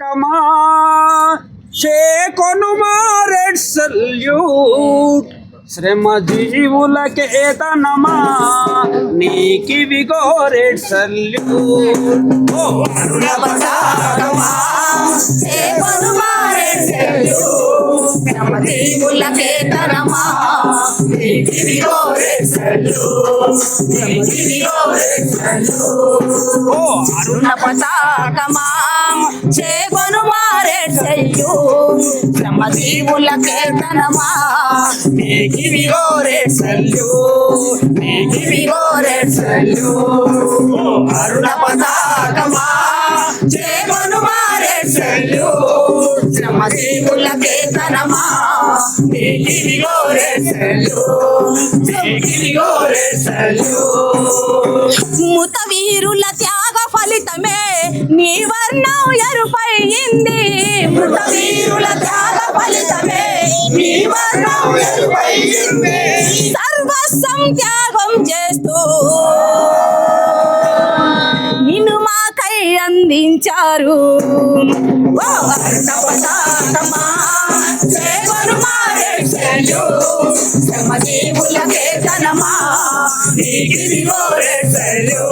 కమా చేకొనుమా red salute? శ్రమ జీవులకే తనమా నీకివిగో రెడ్ సల్యూట్? ఓ పతాకమా సెల్లు ఓ అరుణ పతాకమా? చేగొను మారే సెల్లు శ్రమజీవులకే తనమా నీకిదిగో రే సెల్లు నీకిదిగో రే సెల్లు అరుణ పతాకమా? తనమా? సెల్లు ముత వీరుల త్యాగ ఫలితమే నీ వర్ణం ఎరుపయింది మృత వీరుల త్యాగ ఫలితమే నీ వర్ణం ఎరుపయింది సర్వస్వం త్యాగం చేస్తూ నిన్ను మాకై అందించారు. ఓ పతాకమా సేవను మారే శ్రమ జీవులకే తనమా నీకిదిగో రే చెల్లు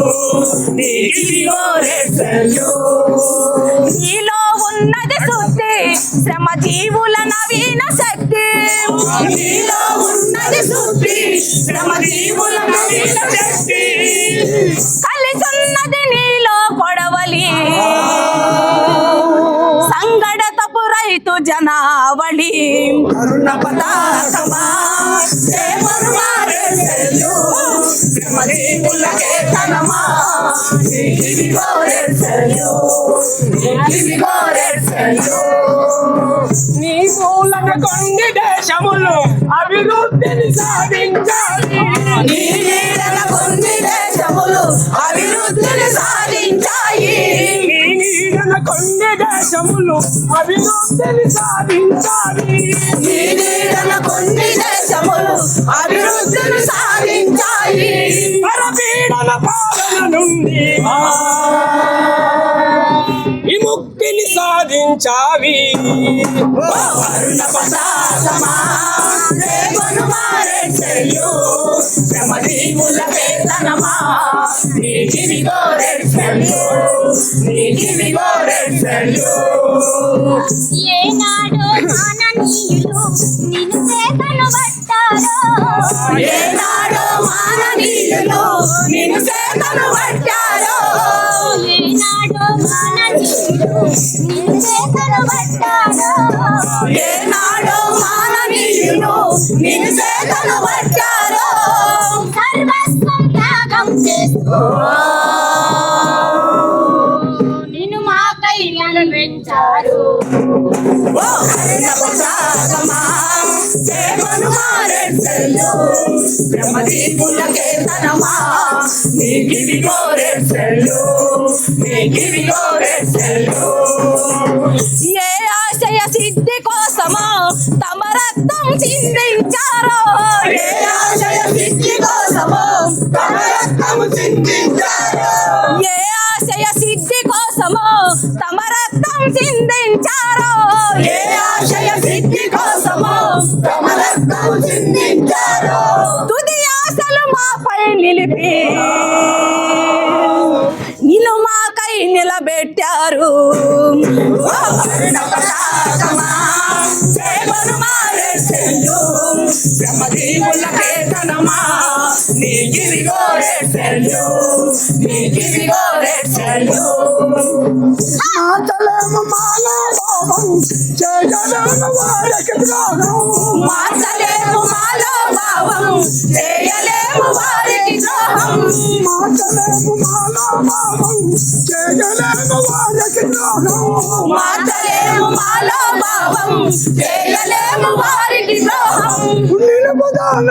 నీకిదిగో నీలో ఉన్నది శుద్ధి శ్రమ జీవుల నవీన శక్తి. నీలో ఉన్నది శుద్ధి శ్రమ జీవుల నవీన శక్తి. కలిసున్నది నీలో కరుణ పతాకమా సేవను మారే సెల్లు నీ మూలన కొన్ని దేశములు అభివృద్ధిని సాధించాలి నీ కొన్ని దేశములు అభివృద్ధిని సాధించాయి. నీ నీడన కొన్ని దేశములు అభివృద్ధిని సాధించాలి. నీ నీడల కొన్ని దేశములు అభివృద్ధిని సాధించాయి పరపీడన పాలన నుండి విముక్తిని సాధించావి అరుణ పతాకమా రేపను మారే శ్రమజీవుల వేతనమా గోరె గోరె ఏనాడో మాననీయులు నిన్ను చేతను పట్టారో? గోరే చెల్లు నీకిది గోరే చెల్లు ఏ ఆశయ సిద్ధి కోసమో తమ రక్తం చిందించారో. ఏ ఆశయ సిద్ధి కోసమో తమ రక్తం చిందించారో. ఏ ఆశయ సిద్ధి కోసమో తమ రక్తం చిందించారో. ఏ ఆశయ సిద్ధి కోసమో తమ రక్తం చిందించారో తుది ఆశలు మాపై నిలిపి నిలు మాకై నిలబెట్టారు. ఓ అరుణ పతాకమా, సేవను మారే సెల్లు, బ్రహ్మదీవుల కేతనమా, నీకిది గోరే సెల్లు, నీకిది మాతలేము మానవం చేయలేము వారికి ద్రోహం మార్చలేము మాలో భావం చేయలేము వారికి ద్రోహం మాతలేము మానవం చేయలేము వారికి ద్రోహం చేయలేము వారికి నిలుపుదాన